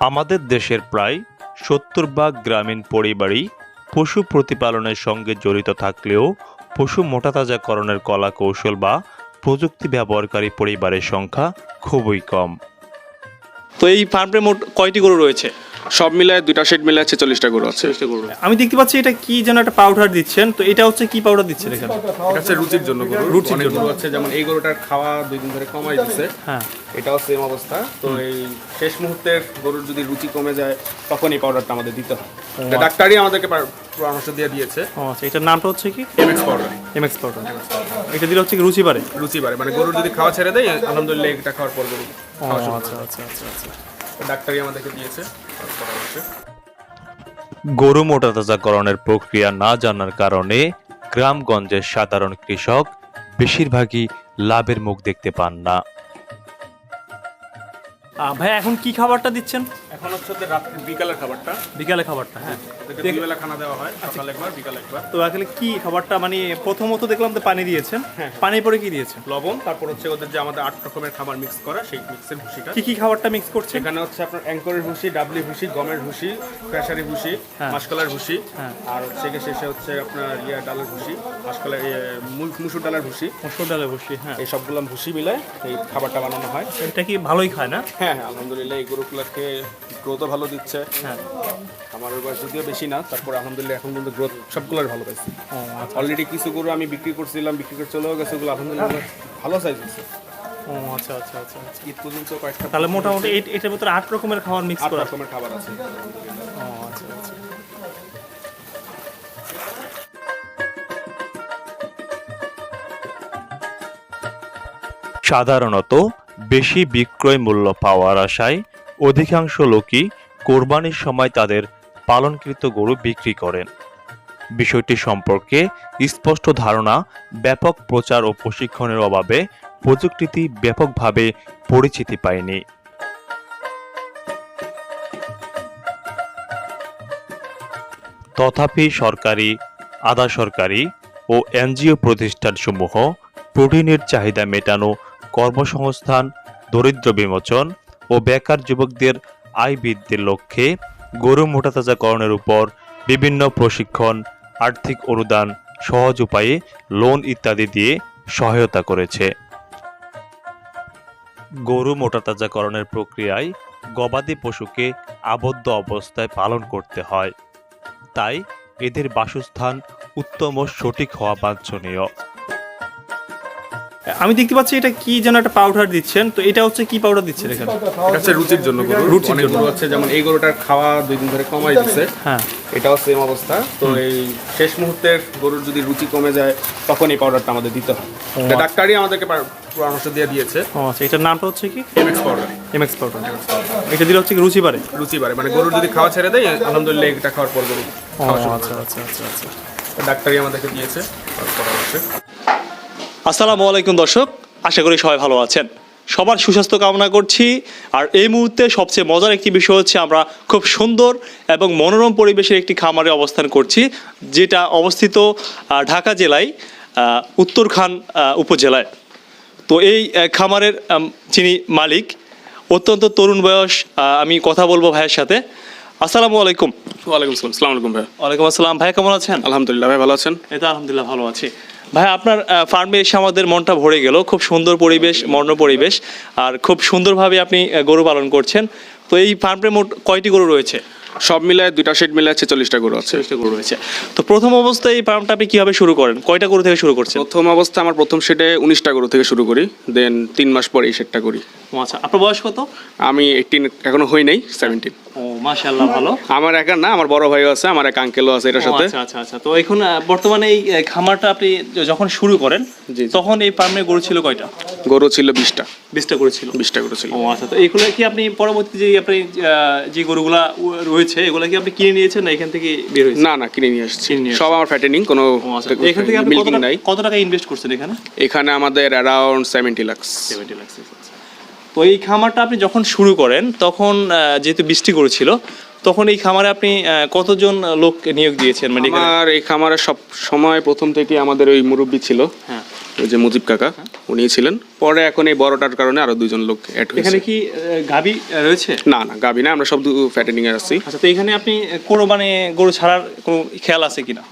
আমাদের দেশের প্রায় সত্তর ভাগ গ্রামীণ পরিবারই পশু প্রতিপালনের সঙ্গে জড়িত থাকলেও পশু মোটাতাজাকরণের কলা কৌশল বা প্রযুক্তি ব্যবহারকারী পরিবারের সংখ্যা খুবই কম। তো এই ফার্মে মোট কয়টি গরু রয়েছে? সব মিলায় দুইটা শেড মিলে আছে চল্লিশটা গরু আছে। আমি দেখতে পাচ্ছি এটা কি যেন একটা পাউডার দিচ্ছেন। তো এটা হচ্ছে কি পাউডার দিচ্ছেন এখানে? এটা হচ্ছে রুচির জন্য গরু। রুচির জন্য। গরু আছে যেমন এই গরুটার খাওয়া দুই দিন ধরে কমাই দিচ্ছে হ্যাঁ। এটাও সেম অবস্থা। তো এই শেষ মুহূর্তে গরুর যদি রুচি কমে যায় তখন এই পাউডারটা আমাদের দিতে হয় এটা ডাক্তারই আমাদেরকে পরামর্শ দিয়ে দিয়েছে। ও আচ্ছা এটার নামটা হচ্ছে কি? এমএক্স পাউডার এমএক্স পাউডার এটা দিলে হচ্ছে কি রুচি বাড়ে রুচি বাড়ে মানে গরুর যদি খাওয়া ছেড়ে দেয় আলহামদুলিল্লাহ এটা খাওয়ার পর গরু শুরু আচ্ছা আচ্ছা আচ্ছা আচ্ছা। ডাক্তারই আমাদেরকে দিয়েছে। প্রক্রিয়া না জানার কারণে গ্রামগঞ্জের সাধারণ কৃষক বেশিরভাগই লাভের মুখ দেখতে পান না। ভাই এখন কি খাবারটা দিচ্ছেন? এখন হচ্ছে রাত্রি বিকালের খাবারটা। বিকালে খাবারটা হ্যাঁ। ওদেরকে দুই বেলা খানা দেওয়া হয় সকালে একবার বিকালে একবার। তো আসলে কি খাবারটা মানে প্রথমত দেখলাম তো পানি দিয়েছেন। হ্যাঁ। পানি পরে কি দিয়েছেন? লবণ তারপর হচ্ছে ওদের যে আমাদের আট রকমের খাবার মিক্স করা সেই মিক্সের ভুসিটা কি কি খাবারটা মিক্স করছেন? এখানে হচ্ছে আপনার অ্যাঙ্করের ভুসি ডাবলি ভুসি গমের ভুসি ফ্রেশারি ভুসি হ্যাঁ। মাসকলার ভুসি হ্যাঁ। আর হচ্ছে শেষে হচ্ছে আপনার ইয়া ডালের ভুসি মাসকলার ইয়ে, মুসুর ডালের ভুসি মসুর ডালের বসি হ্যাঁ। এই সবগুলো ভুসি মিলে এই খাবারটা বানানো হয়। এটা কি ভালোই খায় না? হ্যাঁ হ্যাঁ আলহামদুলিল্লাহ এই গরুগুলোকে গ্রোথও ভালো দিচ্ছে। হ্যাঁ। আমার বয়স যদিও বেশি না তারপর আলহামদুলিল্লাহ এখন কিন্তু গ্রোথ সবগুলোর ভালো পাইছি। আচ্ছা। অলরেডি কিছু গরু আমি বিক্রি করছিলাম বিক্রি করে চলেও গেছে ওগুলো আলহামদুলিল্লাহ ভালো সাইজ হচ্ছে ও আচ্ছা আচ্ছা আচ্ছা। আচ্ছা ঈদ পর্যন্ত কয়েকটা তাহলে মোটামুটি এটার ভিতরে আট রকমের খাবার মিক্স করা রকমের খাবার আছে। ও আচ্ছা আচ্ছা। সাধারণত বেশি বিক্রয় মূল্য পাওয়ার আশায় অধিকাংশ লোকই কোরবানির সময় তাদের পালনকৃত গরু বিক্রি করেন। বিষয়টি সম্পর্কে স্পষ্ট ধারণা, ব্যাপক প্রচার ও প্রশিক্ষণের অভাবে প্রযুক্তিটি ব্যাপকভাবে পরিচিতি পায়নি। তথাপি সরকারি, আধা সরকারি ও এনজিও প্রতিষ্ঠানসমূহ প্রোটিনের চাহিদা মেটানো কর্মসংস্থান, দরিদ্র বিমোচন ও বেকার যুবকদের আয় বৃদ্ধির লক্ষ্যে গরু মোটাতাজাকরণের উপর বিভিন্ন প্রশিক্ষণ, আর্থিক অনুদান, সহজ উপায়ে লোন ইত্যাদি দিয়ে সহায়তা করেছে। গরু মোটাতাজাকরণের প্রক্রিয়ায় গবাদি পশুকে আবদ্ধ অবস্থায় পালন করতে হয়। তাই এদের বাসস্থান উত্তম ও সঠিক হওয়া বাঞ্ছনীয়। আমি দেখতে পাচ্ছি এটা কি যেন একটা পাউডার দিচ্ছেন। তো এটা হচ্ছে কি পাউডার দিচ্ছেন এখানে? এটা হচ্ছে রুচির জন্য গরু। রুচির জন্য। আছে যেমন এই গরুটার খাওয়া দুই দিন ধরে কমাই দিচ্ছে হ্যাঁ। এটাও সেম অবস্থা। তো এই শেষ মুহূর্তে গরুর যদি রুচি কমে যায় তখন এই পাউডারটা আমাদের দিতে হয় এটা ডাক্তারই আমাদেরকে পরামর্শ দিয়ে দিয়েছে। ও আচ্ছা এটার নামটা হচ্ছে কি? এমএক্স পাউডার এমএক্স পাউডার এটা দিলে হচ্ছে কি রুচি বাড়ে? রুচি বাড়ে। মানে গরুর যদি খাওয়া ছেড়ে দেয় আলহামদুলিল্লাহ এটা খাওয়ার পর গরু শুরু আচ্ছা আচ্ছা আচ্ছা আচ্ছা। ডাক্তারই আমাদেরকে দিয়েছে। পরামর্শে। আসসালামু আলাইকুম দর্শক আশা করি সবাই ভালো আছেন। সবার সুস্বাস্থ্য কামনা করছি আর এই মুহূর্তে সবচেয়ে মজার একটি বিষয় হচ্ছে আমরা খুব সুন্দর এবং মনোরম পরিবেশের একটি খামারে অবস্থান করছি যেটা অবস্থিত ঢাকা জেলায় উত্তরখান উপজেলায়। তো এই খামারের যিনি মালিক অত্যন্ত তরুণ বয়স আমি কথা বলব ভাইয়ের সাথে। আসসালামু আলাইকুম। ওয়ালাইকুম আসসালাম। সালাম আলাইকুম ভাই ওয়ালাইকুম আসসালাম। ভাই কেমন আছেন? আলহামদুলিল্লাহ ভাই ভালো আছেন? এটা আলহামদুলিল্লাহ ভালো আছি। ভাই আপনার ফার্মে এসে আমাদের মনটা ভরে গেল। খুব সুন্দর পরিবেশ মর্ণ পরিবেশ আর খুব সুন্দরভাবে আপনি গরু পালন করছেন। তো এই ফার্মে মোট কয়টি গরু রয়েছে? সব মিলায় দুইটা শেড মিলে আছে চল্লিশটা গরু আছে। চল্লিশটা গরু রয়েছে। তো প্রথম অবস্থায় এই ফার্মটা আপনি কীভাবে শুরু করেন? কয়টা গরু থেকে শুরু করছেন? প্রথম অবস্থা আমার প্রথম শেডে উনিশটা গরু থেকে শুরু করি দেন তিন মাস পর এই শেডটা করি। ও আচ্ছা আপনার বয়স কত? আমি এইটিন এখনও হই নাই সেভেন্টিন ও মাশাআল্লাহ ভালো। আমার একা না আমার বড় ভাইও আছে আমার এক আঙ্কেলও আছে এটার সাথে। আচ্ছা আচ্ছা আচ্ছা। তো এখন বর্তমানে এই খামারটা আপনি যখন শুরু করেন তখন এই ফার্মে গরু ছিল কয়টা? গরু ছিল বিশটা। বিশটা গরু ছিল। বিশটা গরু ছিল। ও আচ্ছা তো এগুলো কি আপনি পরবর্তী যে আপনি যে গরুগুলা রয়েছে এগুলো কি আপনি কিনে নিয়েছেন না এখান থেকে বের হয়েছে? না না কিনে নিয়ে আসছি। সব আমার ফ্যাটেনিং কোনো আচ্ছা এখান থেকে আপনি কত টাকা ইনভেস্ট করছেন এখানে? এখানে আমাদের around seventy lakhs seventy lakh তো এই খামারটা আপনি যখন শুরু করেন তখন যেহেতু বৃষ্টি করেছিল তখন এই খামারে আপনি কতজন লোক নিয়োগ দিয়েছেন মানে আমার এই খামারে সব সময় প্রথম থেকে আমাদের ওই মুরব্বী ছিল হ্যাঁ। ওই যে মুজিব কাকা উনি ছিলেন। পরে এখন এই বড়টার কারণে আরও দুজন লোক অ্যাড হয়েছে। এখানে কি গাবি রয়েছে? না না গাবি না আমরা সব ফ্যাটেনিং এর আছি। আচ্ছা তো এখানে আপনি কোনো মানে গরু ছাড়ার কোনো খেয়াল আছে কিনা?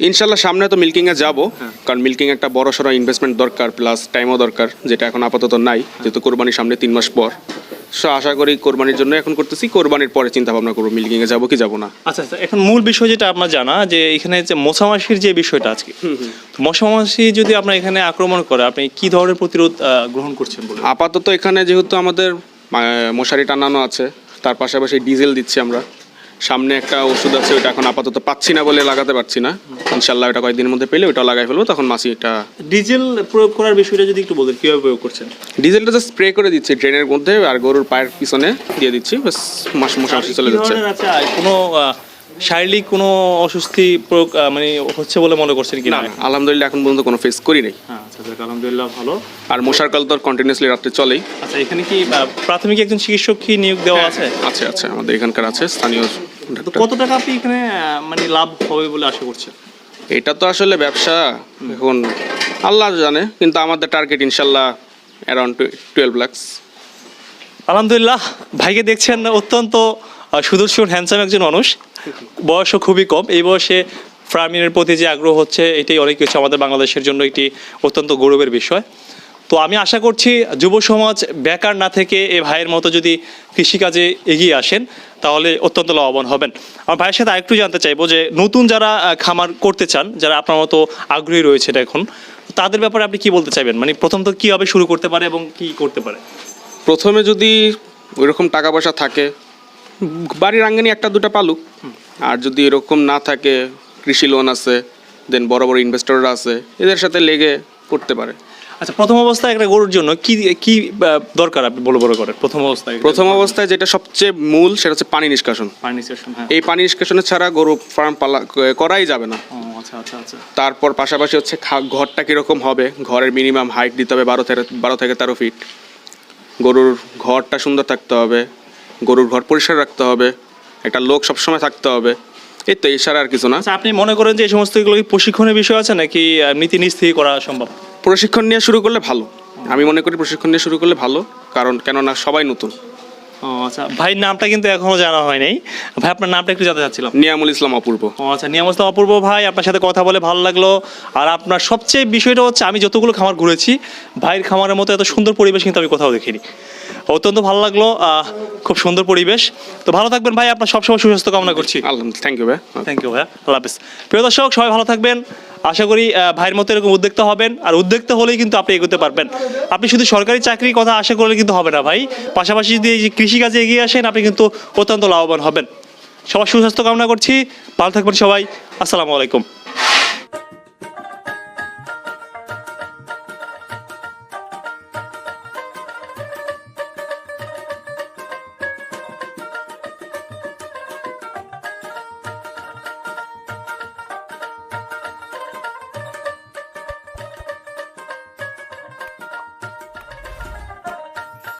ইনশাল্লাহ সামনে তো মিল্কিং এ যাব কারণ মিল্কিং একটা বড় সড়ো ইনভেস্টমেন্ট দরকার প্লাস টাইমও দরকার যেটা এখন আপাতত নাই যেহেতু কোরবানির সামনে তিন মাস পর। সো আশা করি কোরবানির জন্য এখন করতেছি কোরবানির পরে চিন্তা ভাবনা করব মিল্কিং এ যাব কি যাব না। আচ্ছা আচ্ছা এখন মূল বিষয় যেটা আপনার জানা যে এখানে যে মশামাছির যে বিষয়টা আজকে তো মশামাছি যদি আপনার এখানে আক্রমণ করে আপনি কি ধরনের প্রতিরোধ গ্রহণ করছেন বলে আপাতত এখানে যেহেতু আমাদের মশারি টানানো আছে তার পাশাপাশি ডিজেল দিচ্ছি আমরা। সামনে একটা ওষুধ আছে ওটা এখন আপাতত পাচ্ছি না বলে লাগাতে পারছি না। ইনশাল্লাহ ওটা কয়েকদিনের মধ্যে পেলে ওটা লাগাই ফেলব তখন মাছি এটা ডিজেল প্রয়োগ করার বিষয়টা যদি একটু বলেন কীভাবে প্রয়োগ করছেন? ডিজেলটা জাস্ট স্প্রে করে দিচ্ছি ট্রেনের মধ্যে আর গরুর পায়ের পিছনে দিয়ে দিচ্ছি বাস মাস মশামাছি চলে যাচ্ছে। কোনো শারীরিক কোনো অস্বস্তি মানে হচ্ছে বলে মনে করছেন কি না আলহামদুলিল্লাহ এখন পর্যন্ত কোনো ফেস করি নাই। হ্যাঁ আচ্ছা আলহামদুলিল্লাহ ভালো। আর মশার কাল তো কন্টিনিউসলি রাত্রে চলেই। আচ্ছা এখানে কি প্রাথমিক একজন চিকিৎসক কি নিয়োগ দেওয়া আছে? আছে আছে আমাদের এখানকার আছে স্থানীয় কত টাকা আপনি এখানে মানে লাভ হবে বলে আশা করছেন? এটা তো আসলে ব্যবসা এখন আল্লাহ জানে কিন্তু আমাদের টার্গেট ইনশাল্লাহ অ্যারাউন্ড টুয়েলভ লাক্স আলহামদুলিল্লাহ ভাইকে দেখছেন অত্যন্ত সুদর্শন হ্যান্ডসাম একজন মানুষ। বয়সও খুবই কম। এই বয়সে ফার্মিংয়ের প্রতি যে আগ্রহ হচ্ছে, এটাই অনেক কিছু আমাদের বাংলাদেশের জন্য একটি অত্যন্ত গৌরবের বিষয়। তো আমি আশা করছি যুব সমাজ বেকার না থেকে এ ভাইয়ের মতো যদি কৃষিকাজে এগিয়ে আসেন, তাহলে অত্যন্ত লাভবান হবেন। আমার ভাইয়ের সাথে আরেকটু জানতে চাইব যে, নতুন যারা খামার করতে চান, যারা আপনার মতো আগ্রহী রয়েছে এখন, তাদের ব্যাপারে আপনি কি বলতে চাইবেন? মানে প্রথম তো কীভাবে শুরু করতে পারে এবং কি করতে পারে? প্রথমে যদি ওইরকম টাকা পয়সা থাকে বাড়ির আঙ্গনে একটা দুটো পালুক আর যদি এরকম না থাকে কৃষি লোন আছে দেন বড় বড় ইনভেস্টররা আছে এদের সাথে লেগে করতে পারে। আচ্ছা প্রথম অবস্থায় একটা গরুর জন্য কি কি দরকার আপনি বড় বড় করে? প্রথম অবস্থায় প্রথম অবস্থায় যেটা সবচেয়ে মূল সেটা হচ্ছে পানি নিষ্কাশন। পানি স্টেশন হ্যাঁ। এই পানি নিষ্কাশনে ছাড়া গরু ফার্ম পালা করাই যাবে না। আচ্ছা আচ্ছা আচ্ছা। তারপর পাশাপাশি হচ্ছে ঘরটা কীরকম হবে? ঘরের মিনিমাম হাইট দিতে হবে বারো থেকে বারো থেকে তেরো ফিট গরুর ঘরটা সুন্দর থাকতে হবে। গরুর ঘর পরিষ্কার রাখতে হবে একটা লোক সবসময় থাকতে হবে এই তো এছাড়া আর কিছু না। আচ্ছা আপনি মনে করেন যে এই সমস্ত এগুলো কি প্রশিক্ষণের বিষয় আছে নাকি নীতি নিজ থেকে করা সম্ভব? প্রশিক্ষণ নিয়ে শুরু করলে ভালো। আমি মনে করি প্রশিক্ষণ নিয়ে শুরু করলে ভালো কারণ কেননা সবাই নতুন। ও আচ্ছা। ভাইয়ের নামটা কিন্তু এখনও জানা হয় নাই। ভাই আপনার নামটা একটু জানতে চাচ্ছিলাম। নিয়ামুল ইসলাম অপূর্ব। ও আচ্ছা নিয়ামস্ত অপূর্ব ভাই আপনার সাথে কথা বলে ভালো লাগল। আর আপনার সবচেয়ে বিষয়টা হচ্ছে আমি যতগুলো খামার ঘুরেছি ভাইয়ের খামারের মতো এত সুন্দর পরিবেশ কিন্তু আমি কোথাও দেখিনি। অত্যন্ত ভালো লাগল খুব সুন্দর পরিবেশ। তো ভালো থাকবেন ভাই আপনার সবসময় সুস্বাস্থ্য কামনা করছি। আলহামদুলিল্লাহ থ্যাংক ইউ ভাই। থ্যাংক ইউ ভাই আল্লাহ হাফিজ। প্রিয় দর্শক সবাই ভালো থাকবেন। আশা করি ভাইয়ের মতো এরকম উদ্যোক্তা হবেন। আর উদ্যোক্তা হলেই কিন্তু আপনি এগোতে পারবেন। আপনি শুধু সরকারি চাকরির কথা আশা করলে কিন্তু হবে না ভাই। পাশাপাশি যদি এই যে কৃষিকাজে এগিয়ে আসেন, আপনি কিন্তু অত্যন্ত লাভবান হবেন। সবার সুস্বাস্থ্য কামনা করছি। ভালো থাকবেন সবাই। আসসালামু আলাইকুম।